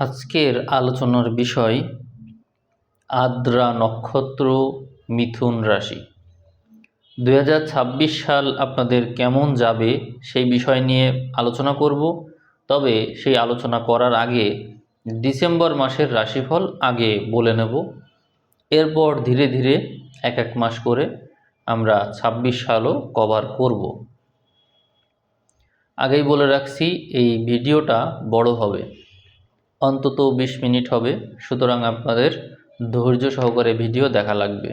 আজকের আলোচনার বিষয় আদ্রা নক্ষত্র মিথুন রাশি। দু হাজার ছাব্বিশ সাল আপনাদের কেমন যাবে সেই বিষয় নিয়ে আলোচনা করব, তবে সেই আলোচনা করার আগে ডিসেম্বর মাসের রাশিফল আগে বলে নেব। এরপর ধীরে ধীরে এক এক মাস করে আমরা ছাব্বিশ সালও কভার করব। আগেই বলে রাখছি, এই ভিডিওটা বড় হবে। অন্তত বিশ মিনিট হবে, সুতরাং আপনাদের ধৈর্য সহকারে ভিডিও দেখা লাগবে।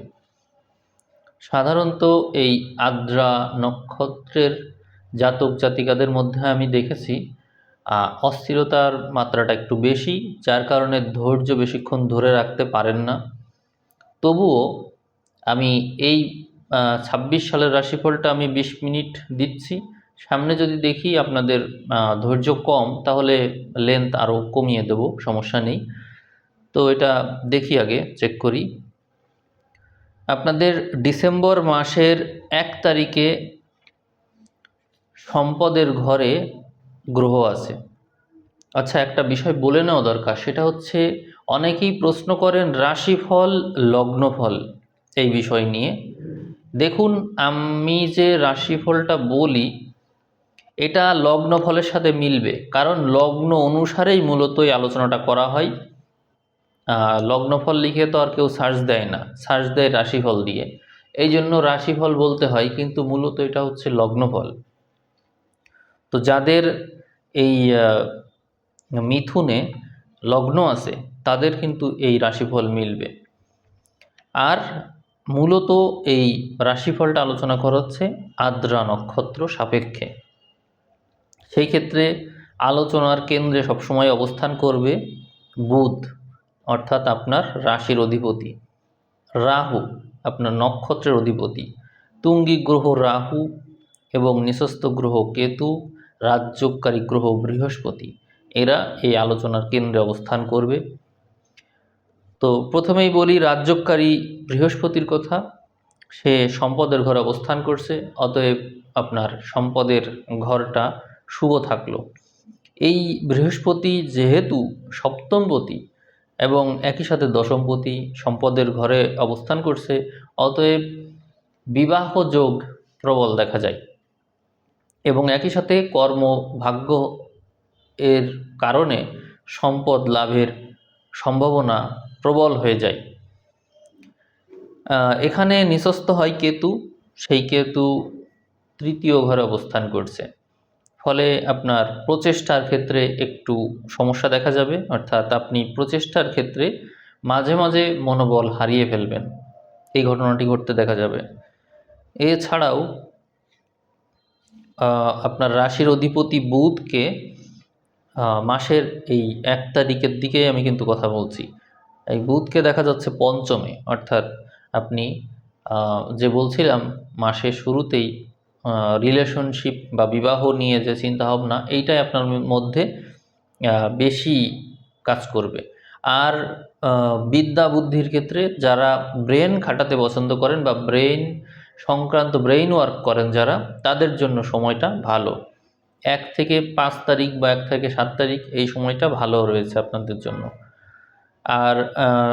সাধারণত এই আদ্রা নক্ষত্রের জাতক জাতিকাদের মধ্যে আমি দেখেছি অস্থিরতার মাত্রাটা একটু বেশি, যার কারণে ধৈর্য বেশিক্ষণ ধরে রাখতে পারেন না। তবুও আমি এই ছাব্বিশ সালের রাশিফলটা আমি বিশ মিনিট দিচ্ছি সামনে যদি দেখি আপনাদের ধৈর্য কম, তাহলে লেন্থ আরও কমিয়ে দেব, সমস্যা নেই। তো এটা দেখি আগে চেক করি। আপনাদের ডিসেম্বর মাসের এক তারিখে সম্পদের ঘরে গ্রহ আছে। আচ্ছা একটা বিষয় বলে নেওয়া দরকার, সেটা হচ্ছে অনেকেই প্রশ্ন করেন রাশিফল, লগ্নফল এই বিষয় নিয়ে। দেখুন, আমি যে রাশিফলটা বলি এটা লগ্ন ফলের সাথে মিলবে, কারণ লগ্ন অনুসারেই মূলত এই আলোচনাটা করা হয়। লগ্নফল লিখে তো আর কেউ সার্চ দেয় না, সার্চ দেয় রাশিফল দিয়ে। এই জন্য রাশিফল বলতে হয়, কিন্তু মূলত এটা হচ্ছে লগ্নফল তো যাদের এই মিথুনে লগ্ন আছে, তাদের কিন্তু এই রাশিফল মিলবে। আর মূলত এই রাশিফলটা আলোচনা করা হচ্ছে আদ্রা নক্ষত্র সাপেক্ষে। সেই ক্ষেত্রে আলোচনার কেন্দ্রে সবসময় অবস্থান করবে বুধ, অর্থাৎ আপনার রাশির অধিপতি। রাহু, আপনার নক্ষত্রের অধিপতি। তুঙ্গি গ্রহ রাহু এবং নিঃস্ত গ্রহ কেতু রাজ্যকারী গ্রহ বৃহস্পতি, এরা এই আলোচনার কেন্দ্রে অবস্থান করবে। তো প্রথমেই বলি রাজ্যকারী বৃহস্পতির কথা। সে সম্পদের ঘরে অবস্থান করছে, অতএব আপনার সম্পদের ঘরটা শুভ থাকল। এই বৃহস্পতি যেহেতু সপ্তমপতি এবং একই সাথে দশমপতি সম্পদের ঘরে অবস্থান করছে, অতএব বিবাহ যোগ প্রবল দেখা যায়। এবং একই সাথে কর্ম ভাগ্য এর কারণে সম্পদ লাভের সম্ভাবনা প্রবল হয়ে যায়। এখানে নিঃস্ত হয় কেতু, সেই কেতু তৃতীয় ঘরে অবস্থান করছে। ফলে আপনার প্রচেষ্টার ক্ষেত্রে একটু সমস্যা দেখা যাবে। অর্থাৎ আপনি প্রচেষ্টার ক্ষেত্রে মাঝে মাঝে মনোবল হারিয়ে ফেলবেন। এই ঘটনাটি ঘটতে দেখা যাবে। এছাড়াও আপনার রাশির অধিপতি বুধকে মাসের এই এক তারিখের দিকে আমি কিন্তু কথা বলছি। এই বুধকে দেখা যাচ্ছে পঞ্চমে। অর্থাৎ আপনি যে বলছিলাম, মাসের শুরুতেই রিলেশনশিপ বা বিবাহ নিয়ে যে চিন্তাভাবনা, এইটাই আপনার মধ্যে বেশি কাজ করবে। আর বিদ্যা বুদ্ধির ক্ষেত্রে যারা ব্রেন খাটাতে পছন্দ করেন বা ব্রেন সংক্রান্ত ব্রেইন ওয়ার্ক করেন যারা, তাদের জন্য সময়টা ভালো। এক থেকে পাঁচ তারিখ বা এক থেকে সাত তারিখ এই সময়টা ভালো রয়েছে আপনাদের জন্য। আর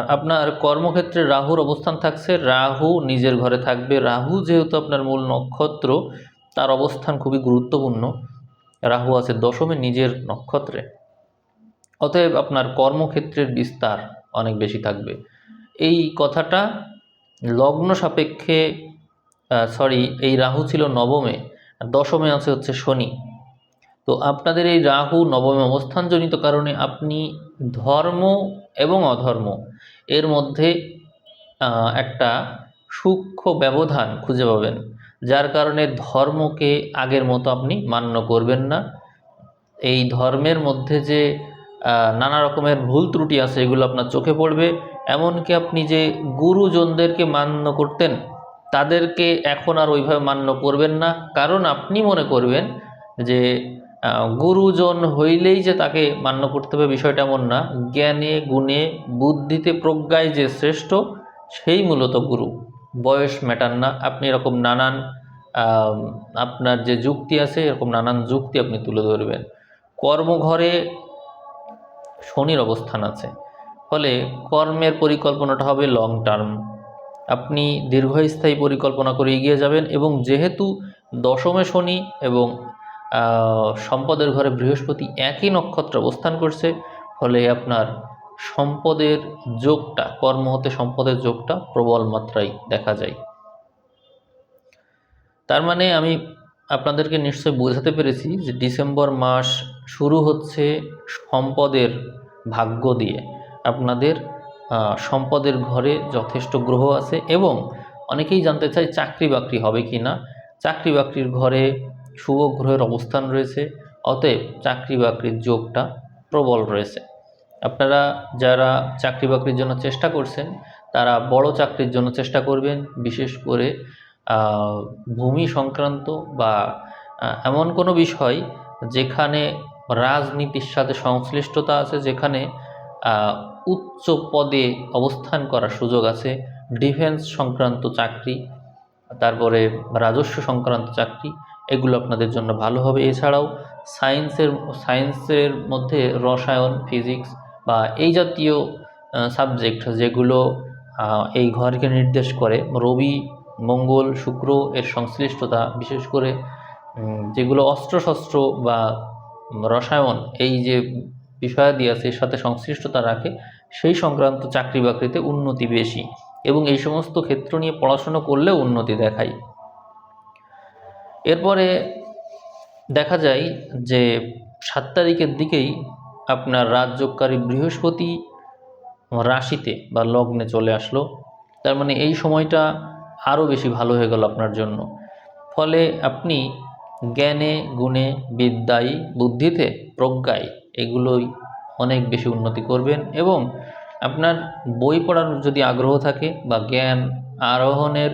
আপনার কর্মক্ষেত্রে রাহুর অবস্থান থাকছে। রাহু নিজের ঘরে থাকবে। রাহু যেহেতু আপনার মূল নক্ষত্র, তার অবস্থান খুবই গুরুত্বপূর্ণ। রাহু আছে দশমে নিজের নক্ষত্রে। অতএব আপনার কর্মক্ষেত্রের বিস্তার অনেক বেশি থাকবে। এই কথাটা লগ্ন সাপেক্ষে সরি এই রাহু ছিল নবমে দশমে আছে হচ্ছে শনি। তো আপনাদের এই রাহু নবমে অবস্থানজনিত কারণে আপনি ধর্ম এবং অধর্ম এর মধ্যে একটা সূক্ষ্ম ব্যবধান খুঁজে পাবেন। যার কারণে ধর্মকে আগের মতো আপনি মান্য করবেন না। এই ধর্মের মধ্যে যে নানা রকমের ভুল ত্রুটি আছে, এগুলো আপনার চোখে পড়বে। এমনকি আপনি যে গুরুজনদেরকে মান্য করতেন, তাদেরকে এখন আর ওইভাবে মান্য করবেন না। কারণ আপনি মনে করবেন যে গুরুজন হইলেই যে তাকে মান্য করতে হবে বিষয়টা এমন না। জ্ঞানে, গুণে, বুদ্ধিতে প্রজ্ঞায় যে শ্রেষ্ঠ, সেই মূলত গুরু। বয়স ম্যাটার না। আপনি এরকম নানান আপনার যে যুক্তি আছে, এরকম নানান যুক্তি আপনি তুলে ধরবেন। কর্মঘরে শনির অবস্থান আছে। ফলে কর্মের পরিকল্পনাটা হবে লং টার্ম আপনি দীর্ঘস্থায়ী পরিকল্পনা করে এগিয়ে যাবেন এবং যেহেতু দশমে শনি এবং সম্পদের ঘরে বৃহস্পতি একই নক্ষত্র অবস্থান করছে, ফলে আপনার সম্পদের যোগটা, কর্ম হতে সম্পদের যোগটা প্রবল মাত্রায় দেখা যায়। তার মানে আমি আপনাদেরকে নিশ্চয় বোঝাতে পেরেছি যে ডিসেম্বর মাস শুরু হচ্ছে সম্পদের ভাগ্য দিয়ে। আপনাদের সম্পদের ঘরে যথেষ্ট গ্রহ আছে এবং অনেকেই জানতে চায় চাকরি বাকরি হবে কি না চাকরি বাকরির ঘরে শুভ গ্রহের অবস্থান রয়েছে, অতএব চাকরি বাকরির যোগটা প্রবল রয়েছে। আপনারা যারা চাকরি বাকরির জন্য চেষ্টা করছেন, তারা বড় চাকরির জন্য চেষ্টা করবেন, বিশেষ করে ভূমি সংক্রান্ত বা এমন কোনো বিষয় যেখানে রাজনীতির সাথে সংশ্লিষ্টতা আছে, যেখানে উচ্চ পদে অবস্থান করার সুযোগ আছে, ডিফেন্স সংক্রান্ত চাকরি, তারপরে রাজস্ব সংক্রান্ত চাকরি এগুলো আপনাদের জন্য ভালো হবে। এছাড়াও সায়েন্সের সায়েন্সের মধ্যে রসায়ন, ফিজিক্স বা এই জাতীয় সাবজেক্ট যেগুলো এই ঘরকে নির্দেশ করে, রবি, মঙ্গল, শুক্র এর সংশ্লিষ্টতা, বিশেষ করে যেগুলো অস্ত্রশস্ত্র বা রসায়ন, এই যে বিষয়াদি আছে, এর সাথে সংশ্লিষ্টতা রাখে, সেই সংক্রান্ত চাকরি বাকরিতে উন্নতি বেশি এবং এই সমস্ত ক্ষেত্র নিয়ে পড়াশুনো করলেও উন্নতি দেখায়। এরপরে দেখা যায় যে সাত তারিখের দিকেই আপনার রাজযোগকারী বৃহস্পতি রাশিতে বা লগ্নে চলে আসলো। তার মানে এই সময়টা আরও বেশি ভালো হয়ে গেল আপনার জন্য। ফলে আপনি জ্ঞানে, গুণে, বিদ্যায়, বুদ্ধিতে প্রজ্ঞায় এগুলোই অনেক বেশি উন্নতি করবেন এবং আপনার বই পড়ার যদি আগ্রহ থাকে বা জ্ঞান আরোহণের,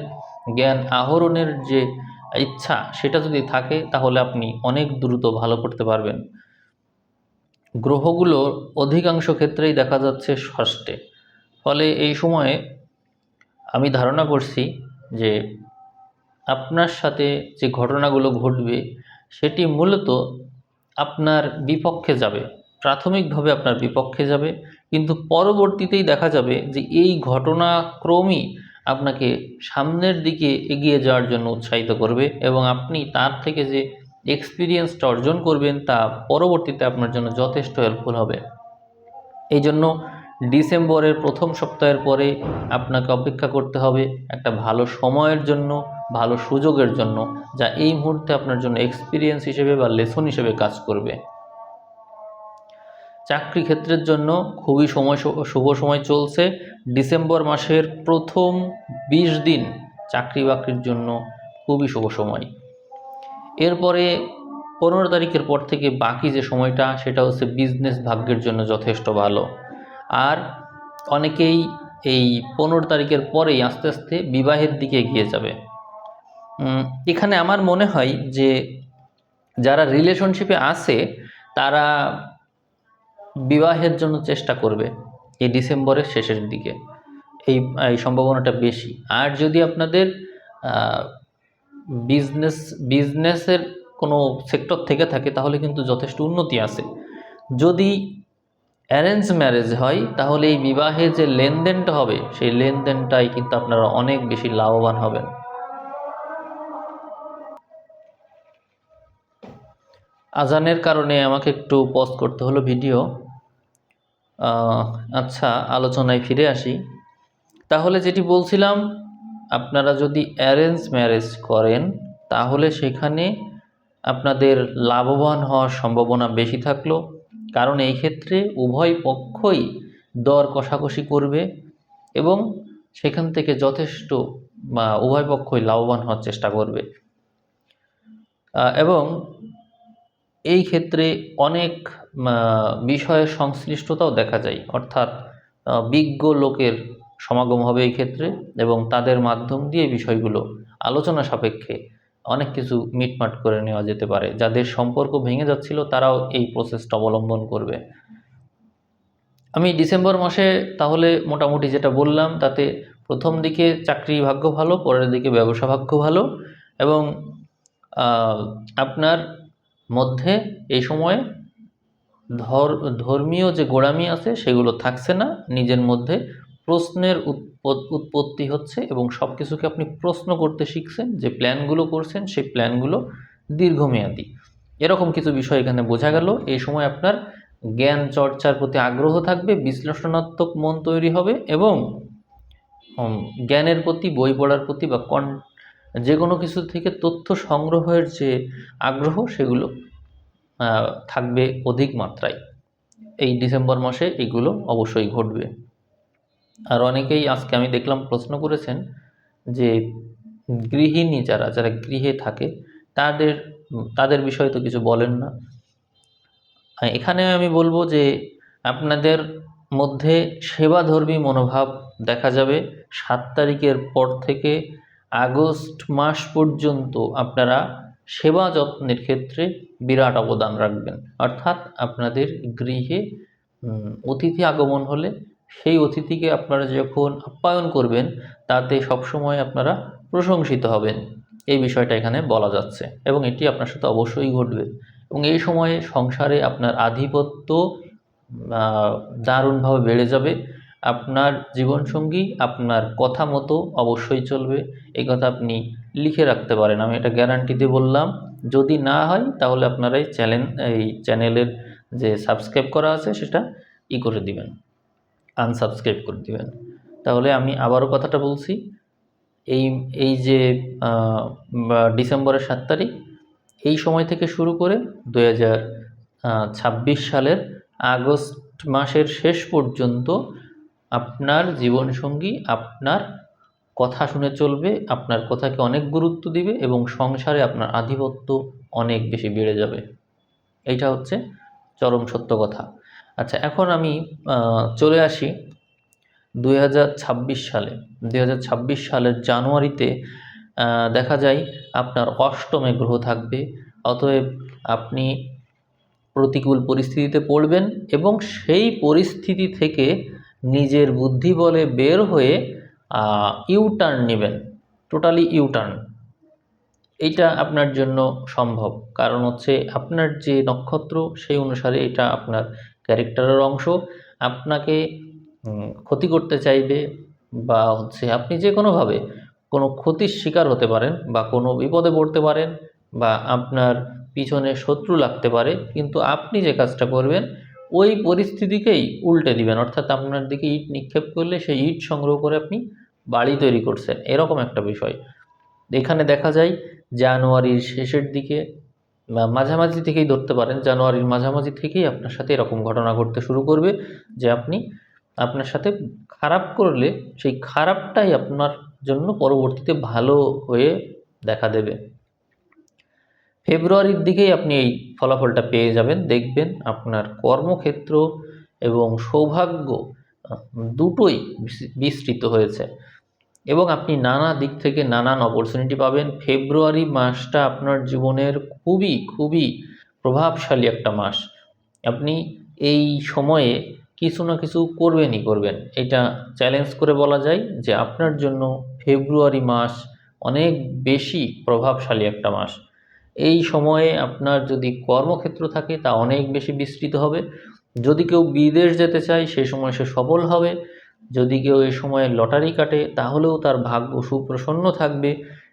জ্ঞান আহরণের যে ইচ্ছা, সেটা যদি থাকে তাহলে আপনি অনেক দ্রুত ভালো করতে পারবেন। গ্রহগুলোর অধিকাংশ ক্ষেত্রেই দেখা যাচ্ছে ষষ্ঠে। ফলে এই সময়ে আমি ধারণা করছি যে আপনার সাথে যে ঘটনাগুলো ঘটবে, সেটি মূলত আপনার বিপক্ষে যাবে। প্রাথমিকভাবে আপনার বিপক্ষে যাবে, কিন্তু পরবর্তীতেই দেখা যাবে যে এই ঘটনাক্রমই আপনাকে সামনের দিকে এগিয়ে যাওয়ার জন্য উৎসাহিত করবে এবং আপনি তার থেকে যে এক্সপিরিয়েন্সটা অর্জন করবেন তা পরবর্তীতে আপনার জন্য যথেষ্ট হেল্পফুল হবে। এই জন্য ডিসেম্বরের প্রথম সপ্তাহের পরে আপনাকে অপেক্ষা করতে হবে একটা ভালো সময়ের জন্য, ভালো সুযোগের জন্য, যা এই মুহূর্তে আপনার জন্য এক্সপিরিয়েন্স হিসেবে বা লেসন হিসেবে কাজ করবে। চাকরি ক্ষেত্রের জন্য খুবই সময় শুভ সময় চলছে। ডিসেম্বর মাসের প্রথম বিশ দিন চাকরি বাকরির জন্য খুবই শুভ সময়। এরপরে পনেরো তারিখের পর থেকে বাকি যে সময়টা, সেটা হচ্ছে বিজনেস ভাগ্যের জন্য যথেষ্ট ভালো। আর অনেকেই এই পনেরো তারিখের পরেই আস্তে আস্তে বিবাহের দিকে এগিয়ে যাবে। এখানে আমার মনে হয় যে যারা রিলেশনশিপে আছে, তারা বিবাহের জন্য চেষ্টা করবে এই ডিসেম্বরের শেষের দিকে। এই এই সম্ভাবনাটা বেশি। আর যদি আপনাদের বিজনেস বিজনেসের কোনো সেক্টর থেকে থাকে, তাহলে কিন্তু যথেষ্ট উন্নতি আছে। যদি অ্যারেঞ্জ ম্যারেজ হয়, তাহলে এই বিবাহে যে লেনদেনটা হবে, সেই লেনদেনটাই কিন্তু আপনারা অনেক বেশি লাভবান হবেন। আজানের কারণে আমাকে একটু পজ করতে হলো ভিডিও আচ্ছা আলোচনায় ফিরে আসি। তাহলে যেটি বলছিলাম, আপনারা যদি অ্যারেঞ্জ ম্যারেজ করেন, তাহলে সেখানে আপনাদের লাভবান হওয়ার সম্ভাবনা বেশি থাকল। কারণ এই ক্ষেত্রে উভয় পক্ষই দর কষাকষি করবে এবং সেখান থেকে যথেষ্ট উভয় পক্ষই লাভবান হওয়ার চেষ্টা করবে। এবং এই ক্ষেত্রে অনেক বিষয়ের সংশ্লিষ্টতাও দেখা যায়। অর্থাৎ বিজ্ঞ লোকের সমাগম হবে এই ক্ষেত্রে এবং তাদের মাধ্যম দিয়ে বিষয়গুলো আলোচনা সাপেক্ষে অনেক কিছু মিটমাট করে নেওয়া যেতে পারে। যাদের সম্পর্ক ভেঙে যাচ্ছিল, তারাও এই প্রসেসটা অবলম্বন করবে। আমি ডিসেম্বর মাসে তাহলে মোটামুটি যেটা বললাম, তাতে প্রথম দিকে চাকরি ভাগ্য ভালো, পরের দিকে ব্যবসা ভাগ্য ভালো এবং আপনার মধ্যে এই সময়ে ধর্মীয় যে গোড়ামি আছে সেগুলো থাকছে না, নিজের মধ্যে প্রশ্নের উৎপ- উৎপত্তি হচ্ছে এবং সব কিছুকে আপনি প্রশ্ন করতে শিখছেন, যে প্ল্যানগুলো করছেন সেই প্ল্যানগুলো দীর্ঘমেয়াদী। এরকম কিছু বিষয় এখানে বোঝা গেল। এই সময় আপনার জ্ঞান চর্চার প্রতি আগ্রহ থাকবে, বিশ্লেষণাত্মক মন তৈরি হবে এবং জ্ঞানের প্রতি, বই পড়ার প্রতি বা কন যে কোনো কিছু থেকে তথ্য সংগ্রহের যে আগ্রহ সেগুলো থাকবে অধিক মাত্রায়। এই ডিসেম্বর মাসে এগুলো অবশ্যই ঘটবে। আর অনেকেই আজকে আমি দেখলাম প্রশ্ন করেছেন যে গৃহিণী যারা যারা গৃহে থাকে, তাদের তাদের বিষয়ে তো কিছু বলেন না। এখানে আমি বলব যে আপনাদের মধ্যে সেবাধর্মী মনোভাব দেখা যাবে। সাত তারিখের পর থেকে আগস্ট মাস পর্যন্ত আপনারা সেবা যত্নের ক্ষেত্রে বিরাট অবদান রাখবেন। অর্থাৎ আপনাদের গৃহে অতিথি আগমন হলে সেই অতিথিকে আপনারা যখন আপ্যায়ন করবেন, তাতে সবসময় আপনারা প্রশংসিত হবেন। এই বিষয়টা এখানে বলা যাচ্ছে এবং এটি আপনার সাথে অবশ্যই ঘটবে। এবং এই সময়ে সংসারে আপনার আধিপত্য দারুণভাবে বেড়ে যাবে। আপনার জীবনসঙ্গী আপনার কথা মতো অবশ্যই চলবে। এই কথা আপনি লিখে রাখতে পারেন। আমি এটা গ্যারান্টি দিয়ে বললাম। যদি না হয়, তাহলে আপনারা এই চ্যানেল এই চ্যানেলের যে সাবস্ক্রাইব করা আছে, সেটা ই করে দিবেন। আনসাবস্ক্রাইব করে দিবেন। তাহলে আমি আবারও কথাটা বলছি। এই এই যে ডিসেম্বরের সাত তারিখ, এই সময় থেকে শুরু করে দুই হাজার ছাব্বিশ সালের আগস্ট মাসের শেষ পর্যন্ত আপনার জীবনসঙ্গী, আপনার কথা শুনে চলবে, আপনার কথাকে অনেক গুরুত্ব দিবে এবং সংসারে আপনার আধিপত্য অনেক বেশি বেড়ে যাবে। এইটা হচ্ছে চরম সত্য কথা। আচ্ছা এখন আমি চলে আসি দুই হাজার ছাব্বিশ সালে। দু হাজার ছাব্বিশ সালের জানুয়ারিতে দেখা যায় আপনার অষ্টমে গ্রহ থাকবে, অতএব আপনি প্রতিকূল পরিস্থিতিতে পড়বেন এবং সেই পরিস্থিতি থেকে নিজের বুদ্ধি বলে বের হয়ে ইউটার্ন নেবেন টোটালি ইউটার্ন এইটা আপনার জন্য সম্ভব। কারণ হচ্ছে আপনার যে নক্ষত্র, সেই অনুসারে এটা আপনার ক্যারেক্টারের অংশ। আপনাকে ক্ষতি করতে চাইবে বা হচ্ছে আপনি যে কোনোভাবে কোনো ক্ষতির শিকার হতে পারেন বা কোনো বিপদে পড়তে পারেন বা আপনার পিছনে শত্রু লাগতে পারে, কিন্তু আপনি যে কাজটা করবেন, ওই পরিস্থিতিকেই উল্টে দিবেন। অর্থাৎ আপনার দিকে ইট নিক্ষেপ করলে সেই ইট সংগ্রহ করে আপনি বাড়ি তৈরি করছেন। এরকম একটা বিষয়। এখানে দেখা যায়, জানুয়ারির শেষের দিকে মাঝামাঝি থেকেই ধরতে পারেন, জানুয়ারির মাঝামাঝি থেকেই আপনার সাথে এরকম ঘটনা ঘটতে শুরু করবে যে আপনি আপনার সাথে খারাপ করলে সেই খারাপটাই আপনার জন্য পরবর্তীতে ভালো হয়ে দেখা দেবে। ফেব্রুয়ারির দিকেই আপনি এই ফলাফলটা পেয়ে যাবেন। দেখবেন আপনার কর্মক্ষেত্র এবং সৌভাগ্য দুটোই বিস্তৃত হয়েছে। এবং আপনি নানা দিক থেকে নানান অপরচুনিটি পাবেন। ফেব্রুয়ারি মাসটা আপনার জীবনের খুবই খুবই প্রভাবশালী একটা মাস। আপনি এই সময়ে কিছু না কিছু করবেনই করবেন। এটা চ্যালেঞ্জ করে বলা যায় যে আপনার জন্য ফেব্রুয়ারি মাস অনেক বেশি প্রভাবশালী একটা মাস। এই সময়ে আপনার যদি কর্মক্ষেত্র থাকে তা অনেক বেশি বিস্তৃত হবে। যদি কেউ বিদেশ যেতে চায় সেই সময় সে সফল হবে। যদি কেউ এ সময়ে লটারি কাটে, তাহলেও তার ভাগ্য সুপ্রসন্ন থাকবে।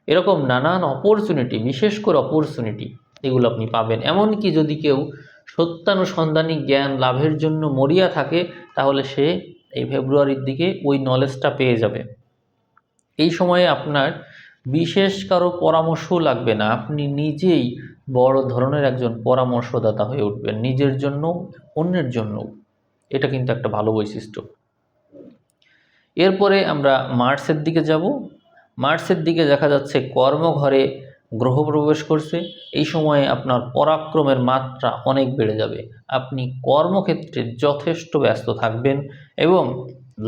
এরকম নানান অপরচুনিটি বিশেষ করে অপরচুনিটি এগুলো আপনি পাবেন। এমনকি যদি কেউ সত্যানুসন্ধানী জ্ঞান লাভের জন্য মরিয়া থাকে, তাহলে সে এই ফেব্রুয়ারির দিকে ওই নলেজটা পেয়ে যাবে। এই সময়ে আপনার বিশেষ কারও পরামর্শও লাগবে না। আপনি নিজেই বড় ধরনের একজন পরামর্শদাতা হয়ে উঠবেন। নিজের জন্য অন্যের জন্য এটা কিন্তু একটা ভালো বৈশিষ্ট্য। এরপরে আমরা মার্চের দিকে যাব। মার্চের দিকে দেখা যাচ্ছে কর্মঘরে গ্রহ প্রবেশ করছে। এই সময়ে আপনার পরাক্রমের মাত্রা অনেক বেড়ে যাবে। আপনি কর্মক্ষেত্রে যথেষ্ট ব্যস্ত থাকবেন এবং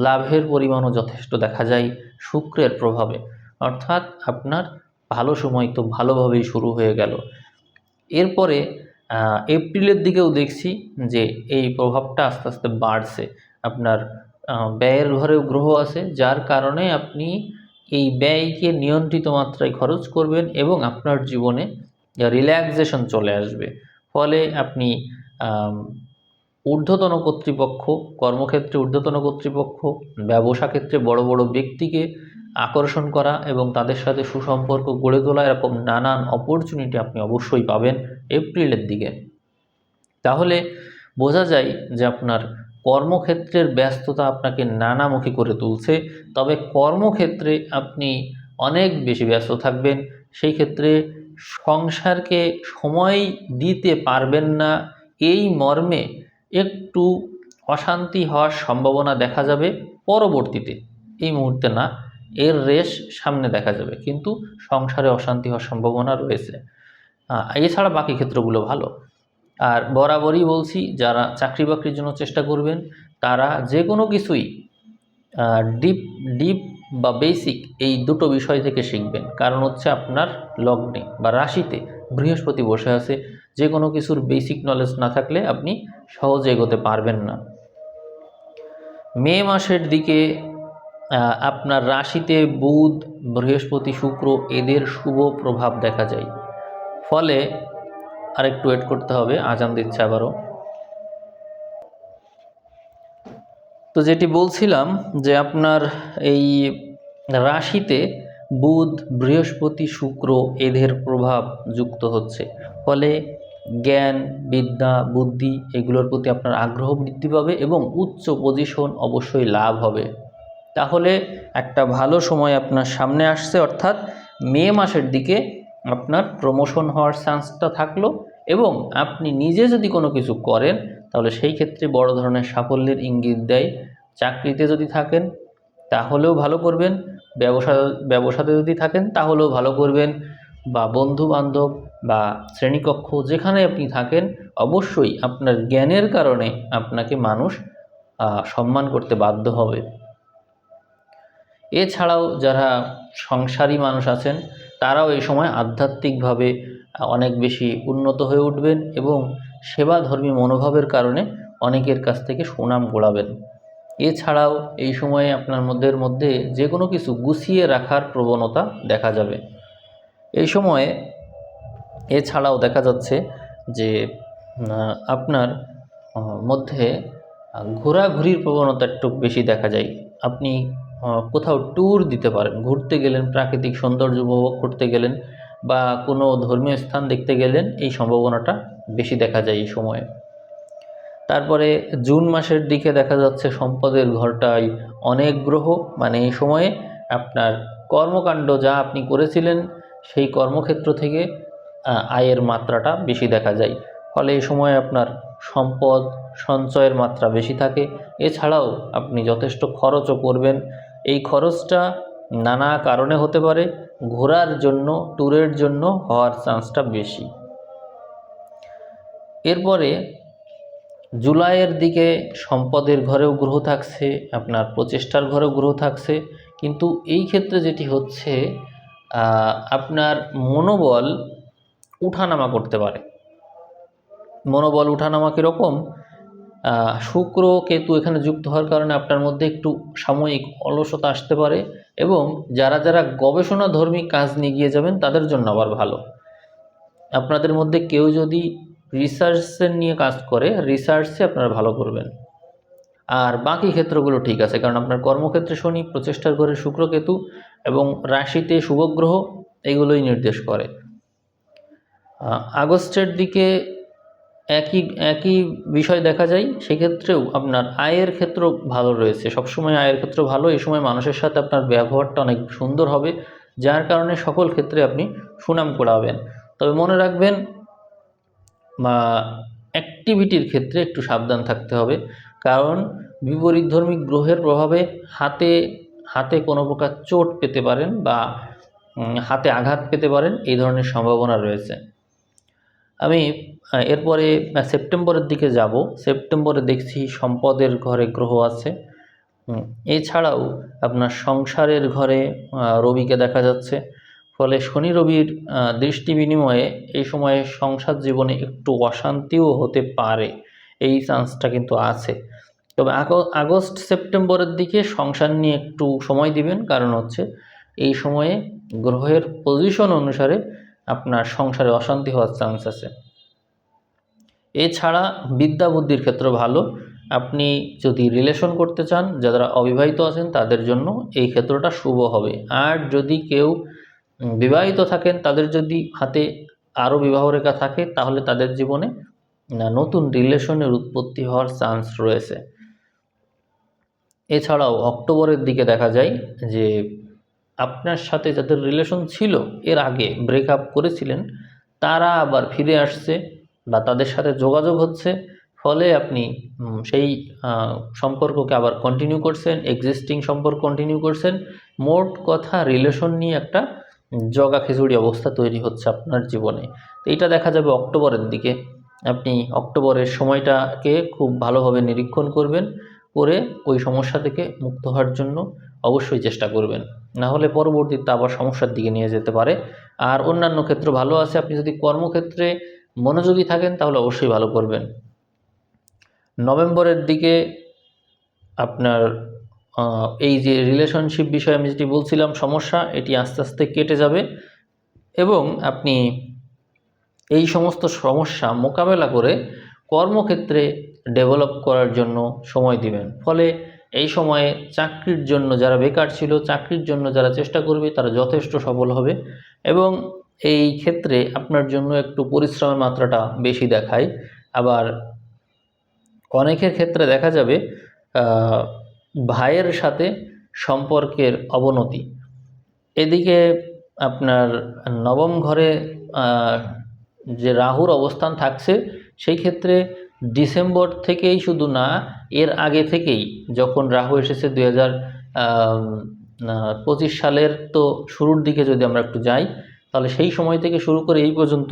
লাভের পরিমাণও যথেষ্ট দেখা যায় শুক্রের প্রভাবে। অর্থাৎ আপনার ভালো সময় তো ভালোভাবেই শুরু হয়ে গেল। এরপরে এপ্রিলের দিকেও দেখছি যে এই প্রভাবটা আস্তে আস্তে বাড়ছে। আপনার ব্যয়ের ঘরেও গ্রহ আছে, যার কারণে আপনি এই ব্যয়কে নিয়ন্ত্রিত মাত্রায় খরচ করবেন এবং আপনার জীবনে রিল্যাক্সেশন চলে আসবে। ফলে আপনি ঊর্ধ্বতন কর্তৃপক্ষ, কর্মক্ষেত্রে ঊর্ধ্বতন কর্তৃপক্ষ, ব্যবসা ক্ষেত্রে বড় বড় ব্যক্তিকে আকর্ষণ করা এবং তাদের সাথে সুসম্পর্ক গড়ে তোলা, এরকম নানান অপরচুনিটি আপনি অবশ্যই পাবেন এপ্রিলের দিকে। তাহলে বোঝা যায় যে আপনার কর্মক্ষেত্রের ব্যস্ততা আপনাকে নানামুখী করে তুলছে। তবে কর্মক্ষেত্রে আপনি অনেক বেশি ব্যস্ত থাকবেন। সেই ক্ষেত্রে সংসারকে সময় দিতে পারবেন না। এই মর্মে একটু অশান্তি হওয়ার সম্ভাবনা দেখা যাবে পরবর্তীতে। এই মুহূর্তে না, এর রেশ সামনে দেখা যাবে। কিন্তু সংসারে অশান্তি হওয়ার সম্ভাবনা রয়েছে। এছাড়া বাকি ক্ষেত্রগুলো ভালো। আর বরাবরই বলছি, যারা চাকরি বাকরির জন্য চেষ্টা করবেন, তারা যে কোনো কিছুই ডিপ ডিপ বা বেসিক এই দুটো বিষয় থেকে শিখবেন। কারণ হচ্ছে আপনার লগ্নে বা রাশিতে বৃহস্পতি বসে আছে, যে কোনো কিছুর বেসিক নলেজ না থাকলে আপনি সহজে এগোতে পারবেন না। মে মাসের দিকে আপনার রাশিতে বুধ, বৃহস্পতি, শুক্র এদের শুভ প্রভাব দেখা যায়। ফলে আরেকটু ওয়েট করতে হবে, আজান দিচ্ছে আবারও। তো যেটি বলছিলাম যে আপনার এই রাশিতে বুধ, বৃহস্পতি, শুক্র এদের প্রভাব যুক্ত হচ্ছে। ফলে জ্ঞান, বিদ্যা, বুদ্ধি এগুলোর প্রতি আপনার আগ্রহ বৃদ্ধি পাবে এবং উচ্চ পজিশন অবশ্যই লাভ হবে। তাহলে একটা ভালো সময় আপনার সামনে আসছে, অর্থাৎ মে মাসের দিকে আপনার প্রমোশন হওয়ার চান্সটা থাকল এবং আপনি নিজে যদি কোনো কিছু করেন, তাহলে সেই ক্ষেত্রে বড় ধরনের সাফল্যের ইঙ্গিত দেয়। চাকরিতে যদি থাকেন, তাহলেও ভালো করবেন। ব্যবসা, ব্যবসাতে যদি থাকেন, তাহলেও ভালো করবেন। বা বন্ধু বান্ধব বা শ্রেণীকক্ষ যেখানে আপনি থাকেন, অবশ্যই আপনার জ্ঞানের কারণে আপনাকে মানুষ সম্মান করতে বাধ্য হবে। এছাড়াও যারা সংসারী মানুষ আছেন তারাও এই সময় আধ্যাত্মিকভাবে অনেক বেশি উন্নত হয়ে উঠবেন এবং সেবাধর্মী মনোভাবের কারণে অনেকের কাছ থেকে সুনাম গোড়াবেন। এছাড়াও এই সময়ে আপনার মধ্যের মধ্যে যে কোনো কিছু গুছিয়ে রাখার প্রবণতা দেখা যাবে। এই সময়ে এছাড়াও দেখা যাচ্ছে যে আপনার মধ্যে ঘোরাঘুরির প্রবণতা একটু বেশি দেখা যায়। আপনি কোথাও ট্যুর দিতে পারেন, ঘুরতে গেলেন, প্রাকৃতিক সৌন্দর্য উপভোগ করতে গেলেন বা কোনো ধর্মীয় স্থান দেখতে গেলেন, এই সম্ভাবনাটা বেশি দেখা যায় এই সময়ে। তারপরে জুন মাসের দিকে দেখা যাচ্ছে সম্পদের ঘরটায় অনেক গ্রহ মানে এই সময়ে আপনার কর্মকাণ্ড যা আপনি করেছিলেন, সেই কর্মক্ষেত্র থেকে আয়ের মাত্রাটা বেশি দেখা যায়। ফলে এই সময়ে আপনার সম্পদ সঞ্চয়ের মাত্রা বেশি থাকে। এছাড়াও আপনি যথেষ্ট খরচও করবেন এই খরচটা নানা কারণে হতে পারে, ঘোরার জন্য, ট্যুরের জন্য হওয়ার চান্সটা বেশি। এরপরে জুলাইয়ের দিকে সম্পদের ঘরেও গ্রহ থাকছে, আপনার প্রচেষ্টার ঘরেও গ্রহ থাকছে, কিন্তু এই ক্ষেত্রে যেটি হচ্ছে আপনার মনোবল উঠানামা করতে পারে। মনোবল উঠানামা কীরকম? শুক্র কেতু এখানে যুক্ত হওয়ার কারণে আপনার মধ্যে একটু সাময়িক অলসতা আসতে পারে এবং যারা যারা গবেষণা ধর্মী কাজ নিয়ে গিয়ে যাবেন তাদের জন্য আবার ভালো। আপনাদের মধ্যে কেউ যদি রিসার্চের নিয়ে কাজ করে রিসার্চে আপনারা ভালো করবেন। আর বাকি ক্ষেত্রগুলো ঠিক আছে, কারণ আপনার কর্মক্ষেত্রে শনি, প্রচেষ্টার ঘরে শুক্র কেতু এবং রাশিতে শুভগ্রহ এগুলোই নির্দেশ করে। আগস্টের দিকে একই একই বিষয় দেখা যায়, সেক্ষেত্রেও আপনার আয়ের ক্ষেত্র ভালো রয়েছে। সবসময় আয়ের ক্ষেত্র ভালো, এই সময় মানুষের সাথে আপনার ব্যবহারটা অনেক সুন্দর হবে, যার কারণে সকল ক্ষেত্রে আপনি সুনাম কুড়াবেন। তবে মনে রাখবেন অ্যাক্টিভিটির ক্ষেত্রে একটু সাবধান থাকতে হবে, কারণ বিপরীতধর্মী গ্রহের প্রভাবে হাতে হাতে কোনো প্রকার চোট পেতে পারেন বা হাতে আঘাত পেতে পারেন, এই ধরনের সম্ভাবনা রয়েছে। আমি এরপরে সেপ্টেম্বরের দিকে যাব। সেপ্টেম্বরে দেখছি সম্পদের ঘরে গ্রহ আছে। এছাড়াও আপনার সংসারের ঘরে রবিকে দেখা যাচ্ছে। ফলে শনি রবির দৃষ্টি বিনিময়ে এই সময়ে সংসার জীবনে একটু অশান্তিও হতে পারে। এই চান্সটা কিন্তু আছে। তবে আগ- আগস্ট, সেপ্টেম্বরের দিকে সংসার নিয়ে একটু সময় দিবেন। কারণ হচ্ছে, এই সময়ে গ্রহের পজিশন অনুসারে আপনার সংসারে অশান্তি হওয়ার চান্স আছে। এছাড়া বিদ্যা বুদ্ধির ক্ষেত্রে ভালো। আপনি যদি রিলেশন করতে চান, যারা অবিবাহিত আছেন, তাদের জন্য এই ক্ষেত্রটা শুভ হবে। আর যদি কেউ বিবাহিত থাকেন, তাদের যদি হাতে আরও বিবাহ রেখা থাকে, তাহলে তাদের জীবনে নতুন রিলেশনের উৎপত্তি হওয়ার চান্স রয়েছে। এছাড়াও অক্টোবরের দিকে দেখা যায় যে, আপনার সাথে যাদের রিলেশন ছিল, এর আগে ব্রেকআপ করেছিলেন, তারা আবার ফিরে আসছে। বা তাদের সাথে যোগাযোগ হচ্ছে, ফলে আপনি সেই সম্পর্ককে আবার কন্টিনিউ করছেন এক্সিস্টিং সম্পর্ক কন্টিনিউ করছেন। মোট কথা রিলেশন নিয়ে একটা জগা খিচুড়ি অবস্থা তৈরি হচ্ছে আপনার জীবনে। তো এটা দেখা যাবে অক্টোবরের দিকে। আপনি অক্টোবরের সময়টাকে খুব ভালোভাবে নিরীক্ষণ করবেন, করে ওই সমস্যা থেকে মুক্ত হওয়ার জন্য অবশ্যই চেষ্টা করবেন। না হলে পরবর্তীতে আবার সমস্যার দিকে নিয়ে যেতে পারে। আর অন্যান্য ক্ষেত্র ভালো আছে। আপনি যদি কর্মক্ষেত্রে মনোযোগী থাকেন, তাহলে অবশ্যই ভালো করবেন। নভেম্বরের দিকে আপনার এই যে রিলেশনশিপ বিষয়ে আমি যেটি বলছিলাম, সমস্যা, এটি আস্তে আস্তে কেটে যাবে এবং আপনি এই সমস্ত সমস্যা মোকাবেলা করে কর্মক্ষেত্রে ডেভেলপ করার জন্য সময় দিবেন। ফলে এই সময়ে চাকরির জন্য যারা বেকার ছিল, চাকরির জন্য যারা চেষ্টা করবে, তারা যথেষ্ট সফল হবে এবং এই ক্ষেত্রে আপনার জন্য একটু পরিশ্রমের মাত্রাটা বেশি দেখায়। আবার অনেকের ক্ষেত্রে দেখা যাবে ভাইয়ের সাথে সম্পর্কের অবনতি। এদিকে আপনার নবম ঘরে যে রাহুর অবস্থান থাকছে, সেই ক্ষেত্রে ডিসেম্বর থেকেই শুধু না, এর আগে থেকেই যখন রাহু এসেছে দুই হাজার পঁচিশ সালের তো শুরুর দিকে যদি আমরা একটু যাই তাহলে সেই সময় থেকে শুরু করে এই পর্যন্ত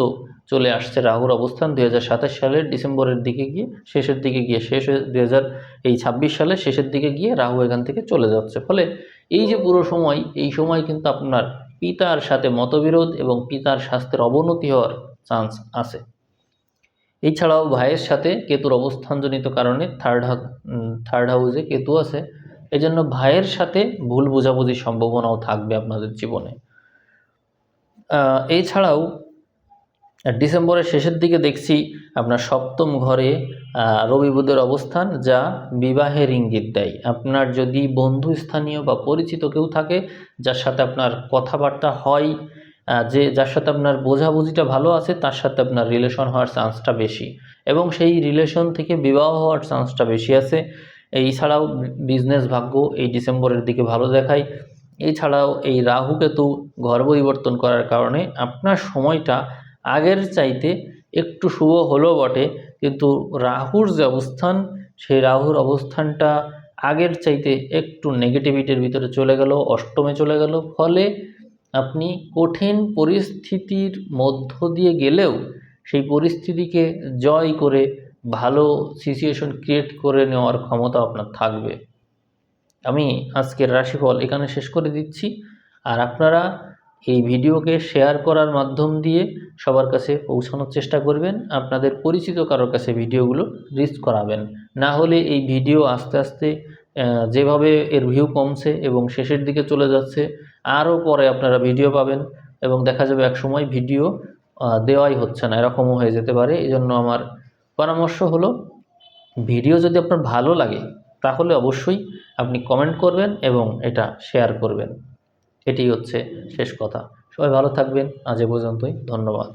চলে আসছে রাহুর অবস্থান দুই হাজার সাতাশ সালের ডিসেম্বরের দিকে গিয়ে শেষের দিকে গিয়ে শেষ দুই হাজার এই ছাব্বিশ সালের শেষের দিকে গিয়ে রাহু এখান থেকে চলে যাচ্ছে। ফলে এই যে পুরো সময়, এই সময় কিন্তু আপনার পিতার সাথে মতবিরোধ এবং পিতার স্বাস্থ্যের অবনতি হওয়ার চান্স আছে। এছাড়াও ভাইয়ের সাথে কেতুর অবস্থানজনিত কারণে থার্ড থার্ড হাউসে কেতু আছে। এজন্য ভাইয়ের সাথে ভুল বোঝাবুঝির সম্ভাবনাও থাকবে আপনাদের জীবনে। এছাড়াও ডিসেম্বরের শেষের দিকে দেখছি আপনার সপ্তম ঘরে রবি বুধের অবস্থান যা বিবাহের ইঙ্গিত দেয়। আপনার যদি বন্ধু, স্থানীয় বা পরিচিত কেউ থাকে, যার সাথে আপনার কথাবার্তা হয় যে যার সাথে আপনার বোঝাবুঝিটা ভালো আছে, তার সাথে আপনার রিলেশন হওয়ার চান্সটা বেশি এবং সেই রিলেশন থেকে বিবাহ হওয়ার চান্সটা বেশি আছে। এই ছাড়াও বিজনেস ভাগ্য এই ডিসেম্বরের দিকে ভালো দেখায়। এছাড়াও এই রাহু কেতু ঘর পরিবর্তন করার কারণে আপনার সময়টা আগের চাইতে একটু শুভ হলেও বটে। কিন্তু রাহুর যে অবস্থান, সেই রাহুর অবস্থানটা আগের চাইতে একটু নেগেটিভিটির ভিতরে চলে গেল, অষ্টমে চলে গেল। ফলে আপনি কঠিন পরিস্থিতির মধ্য দিয়ে গেলেও সেই পরিস্থিতিকে জয় করে ভালো সিচুয়েশন ক্রিয়েট করে নেওয়ার ক্ষমতা আপনার থাকবে। আমি আজকের রাশিফল এখানে শেষ করে দিচ্ছি। আর আপনারা এই ভিডিওকে শেয়ার করার মাধ্যম দিয়ে সবার কাছে পৌঁছানোর চেষ্টা করবেন, আপনাদের পরিচিত কারোর কাছে ভিডিওগুলো রিচ করাবেন। না হলে এই ভিডিও আস্তে আস্তে যেভাবে এর ভিউ কমছে এবং শেষের দিকে চলে যাচ্ছে, আরও পরে আপনারা ভিডিও পাবেন এবং দেখা যাবে এক সময় ভিডিও দেওয়াই হচ্ছে না, এরকমও হয়ে যেতে পারে। এই জন্য আমার পরামর্শ হলো, ভিডিও যদি আপনার ভালো লাগে, তাহলে অবশ্যই আপনি কমেন্ট করবেন এবং এটা শেয়ার করবেন। এটি হচ্ছে শেষ কথা। সবাই ভালো থাকবেন। আজ এ পর্যন্তই। ধন্যবাদ।